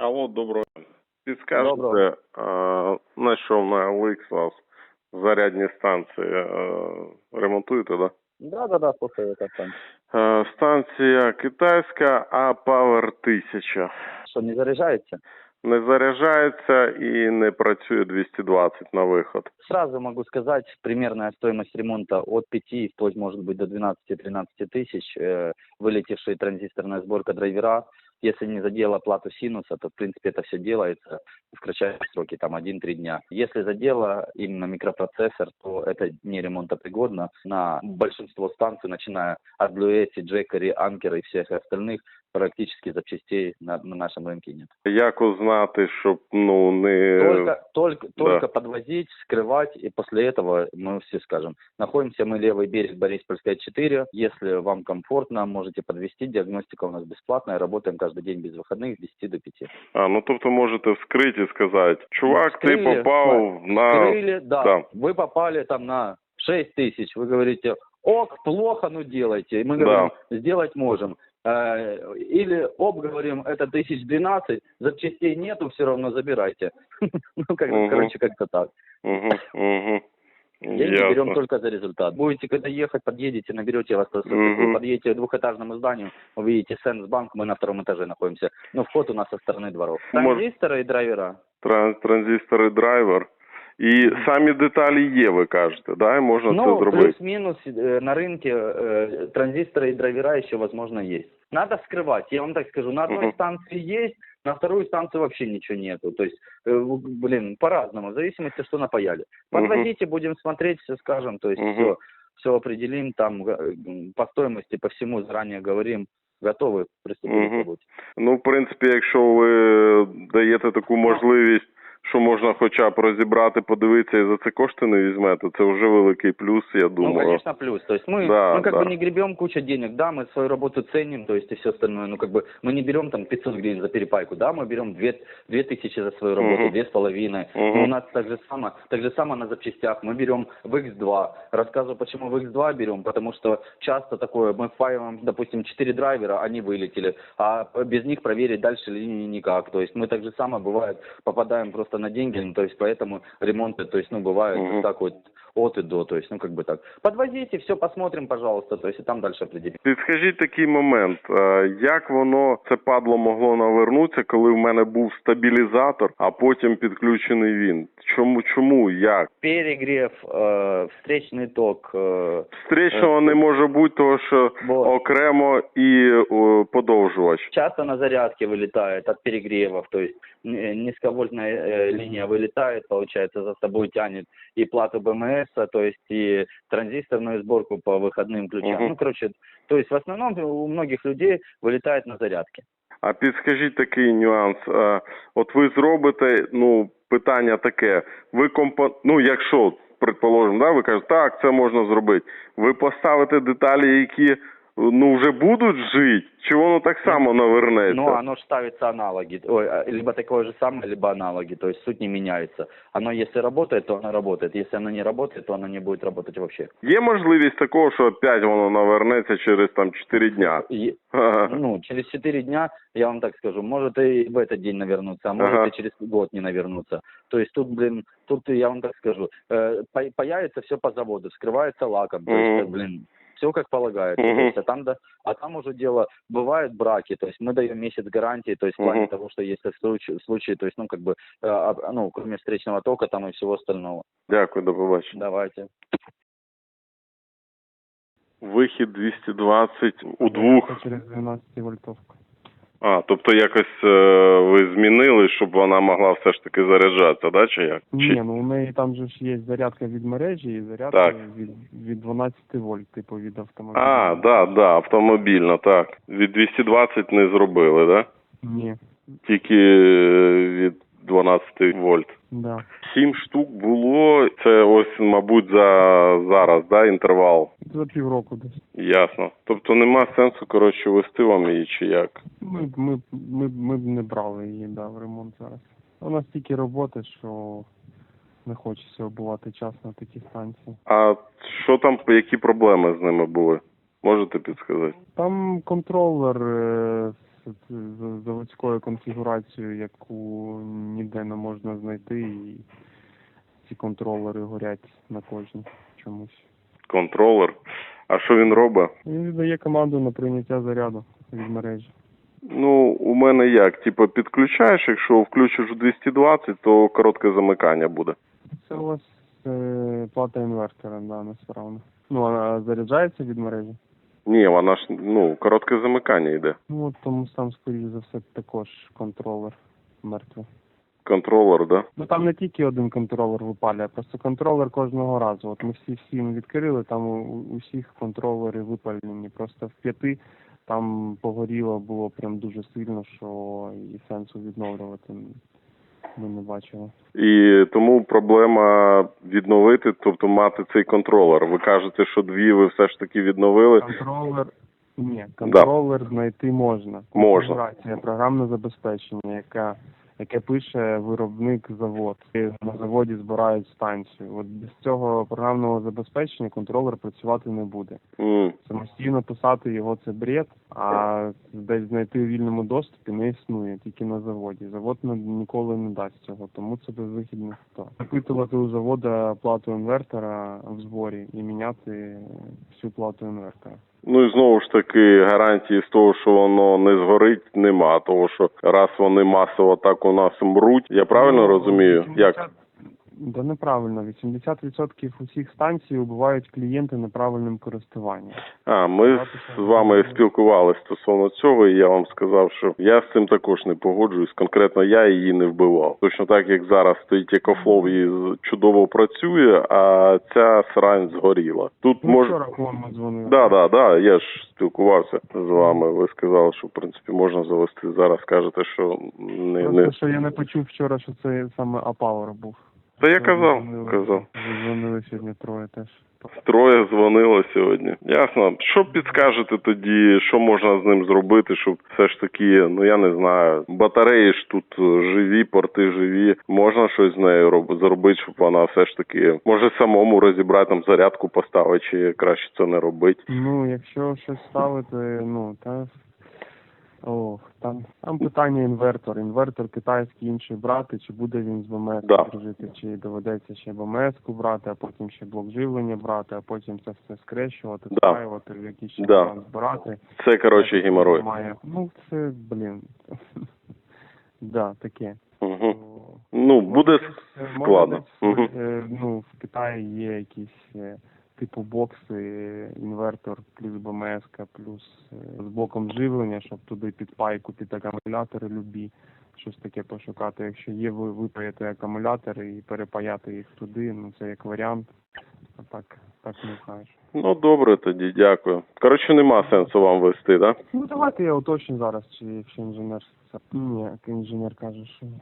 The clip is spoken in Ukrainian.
Алло, доброго. Підскажете, Доброго. а, на що на OLX у вас зарядні станції е, ремонтуєте, да? Да, да, да, слушаю, как там. Е, Станція китайська, а Power 1000. Что, не заряжается? Не заряджається і не працює 220 на виход. Сразу могу сказать, примерная стоимость ремонта от 5, вплоть может быть до 12-13 тысяч, э, вылетевшая транзисторная сборка драйвера. если не задела плату синуса, то, в принципе, это все делается в кратчайшие сроки, там 1-3 дня. Если задела именно микропроцессор, то это не ремонтопригодно. На большинство станций, начиная от Bluetti, Jackery, Anker и всех остальных, практически запчастей на, на нашем рынке нет. Як узнати, щоб ну не Только, только, да. только подвозить, скрывать, и после этого мы все скажем. Находимся мы левый берег Бориспольская 4. Если вам комфортно, можете подвести. Диагностика у нас бесплатная. Работаем каждый день без выходных с 10 до 5. а ну тобто можете вскрити і сказати, чувак, ти Вскрили, попав на Скрыли, да, да. Вы попали там на 6 тысяч. Вы говорите, ок, плохо, ну делайте. И мы Да. говорим, сделать можем. Э, Или об, говорим, это тысяч 12, запчастей нету, все равно забирайте. Ну, как, Мгм. короче, как-то так. Угу, угу. Деньги берем только за результат. Будете когда ехать, подъедете, наберете вас, Мгм. вы подъедете к двухэтажному зданию, увидите Сенсбанк, мы на втором этаже находимся. Но вход у нас со стороны дворов. Мож- Транзисторы и драйвера. Транс, транзистори, драйвер. І самі деталі є, ви кажете, да? І можна це Ну, зробити. плюс-минус э, на рынке э, транзисторы и драйвера еще, возможно, есть. Надо скрывать. Я вам так скажу, на одной Мгм. станции есть, на вторую станцию вообще ничего нету. То есть, э, в- блин, по-разному, в зависимости, что напаяли. Мгм. Подвозите, будем смотреть, все скажем, то есть Мгм. все, все определим, там э, м, по стоимости, по всему заранее говорим, готовы приступить Мгм. к работе. Ну, в принципі, якщо ви даєте таку можливість, що можна хоча б розібрати, подивитися і за це кошти не візьмете, це вже великий плюс, я Ну, думаю. конечно, плюс. То есть мы, Да, мы как да. бы не гребем кучу денег, да, мы свою работу ценим, то есть и все остальное. Ну, как бы мы не берем там 500 гривен за перепайку, да, мы берем 2, 2 тысячи за свою работу, Мгм. две с половиной. Мгм. Ну, у нас так же само, так же само на запчастях. Мы берем в X2. Рассказываю, почему в X2 берем, потому что часто такое, мы впаиваем, допустим, 4 драйвера, они вылетели, а без них проверить дальше линии никак. То есть мы так же само, бывает, попадаем просто на деньги, ну, то есть поэтому ремонты, то есть, ну, бывает Мгм. так вот от и до, то есть, ну, как бы так. Подвозите, все посмотрим, пожалуйста, то есть, и там дальше определим. Підскажіть такий момент, е, як воно це падло могло навернутися, коли в мене був стабілізатор, а потім підключений він? Чому, чому, як? Перегрев, э, встречный ток, э, Встречного не може бути, тому що Вот. окремо і о, подовжувач. часто на зарядке вылетает от перегревов, то есть э, низковольтная э, линия вылетает, получается, за собой тянет и плату БМС, то есть и транзисторную сборку по выходным ключам. Мгм. Ну, короче, то есть в основном у многих людей вылетает на зарядке. А підскажіть такий нюанс. Е, От ви зробите, ну, питання таке. Ви компо... ну, якщо, предположимо, да, ви кажете, так, це можна зробити. Ви поставите деталі, які ну вже будуть жити, чи воно так само навернеться? Но оно ж ставится аналоги, ой, а, либо такое же самое, либо аналоги, то есть суть не меняется. Оно если работает, то оно работает, если оно не работает, то оно не будет работать вообще. Є можливість такого, що опять воно навернеться через там 4 дня. И- ну, через 4 дня, я вам так скажу, может и в этот день навернуться, а может Ага. и через год не навернуться. То есть тут, блин, тут я вам так скажу, э, по- появится все по заводу, скрывается лаком, то есть, Мгм. блин, все как полагается. Мгм. То есть, а там, да, а там уже дело, бывают браки, то есть мы даем месяц гарантии, то есть в плане того, что если в случае, в случае, то есть, ну, как бы, э, ну, кроме встречного тока там и всего остального. Дякую, до побачення. Давайте. Вихід 220 у двох. Через 12 вольтовку. А, тобто якось е, ви змінили, щоб вона могла все ж таки заряджатися, да, чи як? Ні, ну у неї там же ж є зарядка від мережі і зарядка Так. від, від 12 вольт, типу від автомобіля. А, да, да, автомобільно, так. Від 220 не зробили, да? Ні, Тільки е, від 12 вольт. да. Сім штук було, це ось, мабуть, за зараз, да, інтервал. За півроку десь. Ясно. Тобто нема сенсу, коротше, вести вам її чи як. Ми, б- ми, ми, ми б не брали її да, в ремонт зараз. У нас стільки роботи, що не хочеться обувати час на такі станції. А що там, які проблеми з ними були? Можете підсказати? Там контролер з заводською конфігурацією, яку ніде не можна знайти, і ці контролери горять на кожній чомусь. Контролер. А що він робить? Він віддає команду на прийняття заряду від мережі. Ну, у мене як? Типу, підключаєш, якщо включиш у 220, то коротке замикання буде. Це у вас е, плата інвертора, да, несправна. Ну, а заряджається від мережі? Ні, вона ж ну, коротке замикання йде. Ну, тому там, скоріш за все, також контролер мертвий. Контролер, да? Ну там не тільки один контролер випалює, просто контролер кожного разу. От ми всі всім відкрили, там у, у всіх контролери випалені. Просто в п'яти там погоріло було прям дуже сильно, що і сенсу відновлювати ми не бачили. І тому проблема відновити, тобто мати цей контролер. Ви кажете, що дві ви все ж таки відновили. Контролер ні, контролер знайти можна. Можна. Програмне забезпечення, яка яке пише виробник завод. І на заводі збирають станцію. От без цього програмного забезпечення контролер працювати не буде. М. Самостійно писати його це бред, а десь знайти у вільному доступі не існує, тільки на заводі. Завод ніколи не дасть цього, тому це безвихідна ситуація. Запитувати у завода плату інвертора в зборі і міняти всю плату інвертора. Ну і знову ж таки гарантії з того, що воно не згорить, нема. Того що раз вони масово так у нас мруть, я правильно розумію? Як? Да неправильно. 80% усіх станцій убивають клієнти неправильним користуванням. А, ми з вами спілкувалися стосовно цього, і я вам сказав, що я з цим також не погоджуюсь. Конкретно я її не вбивав. Точно так, як зараз стоїть екофлов і чудово працює, а ця срань згоріла. Тут Ну, може. вчора вам дзвонили. Да, да, да. Я ж спілкувався з вами. Ви сказали, що в принципі можна завести. Зараз кажете, що не Просто не що я не почув вчора, що це саме Апауер був. Та я казав, Дзвонили- казав. Дзвонили сьогодні троє теж. Троє дзвонило сьогодні. Ясно. Що підскажете тоді, що можна з ним зробити, щоб все ж таки, ну я не знаю, батареї ж тут живі, порти живі. Можна щось з нею роб- зробити, щоб вона все ж таки може самому розібрати там зарядку поставити, чи краще це не робити. Ну, якщо щось ставити, ну, та ох, там, там питання інвертор. Інвертор китайський інший брати, чи буде він з БМС Да. дружити, чи доведеться ще БМС-ку брати, а потім ще блок живлення брати, а потім це все скрещувати, Да. спаювати, в якийсь ще Да. збирати. Це коротше геморой. Має. Ну, це, блін. Да, таке. Угу. Ну буде складно. е, Ну, в Китаї є якісь е, типу бокси, інвертор плюс БМС, плюс е, з блоком живлення, щоб туди під пайку, під акумулятори любі, щось таке пошукати. Якщо є, ви випаяти акумулятори і перепаяти їх туди, ну це як варіант. А так, так не кажеш. Ну добре тоді, дякую. Коротше, нема сенсу вам вести, да? Ну давайте я уточню зараз, чи якщо інженер. Ні, інженер каже, що ні.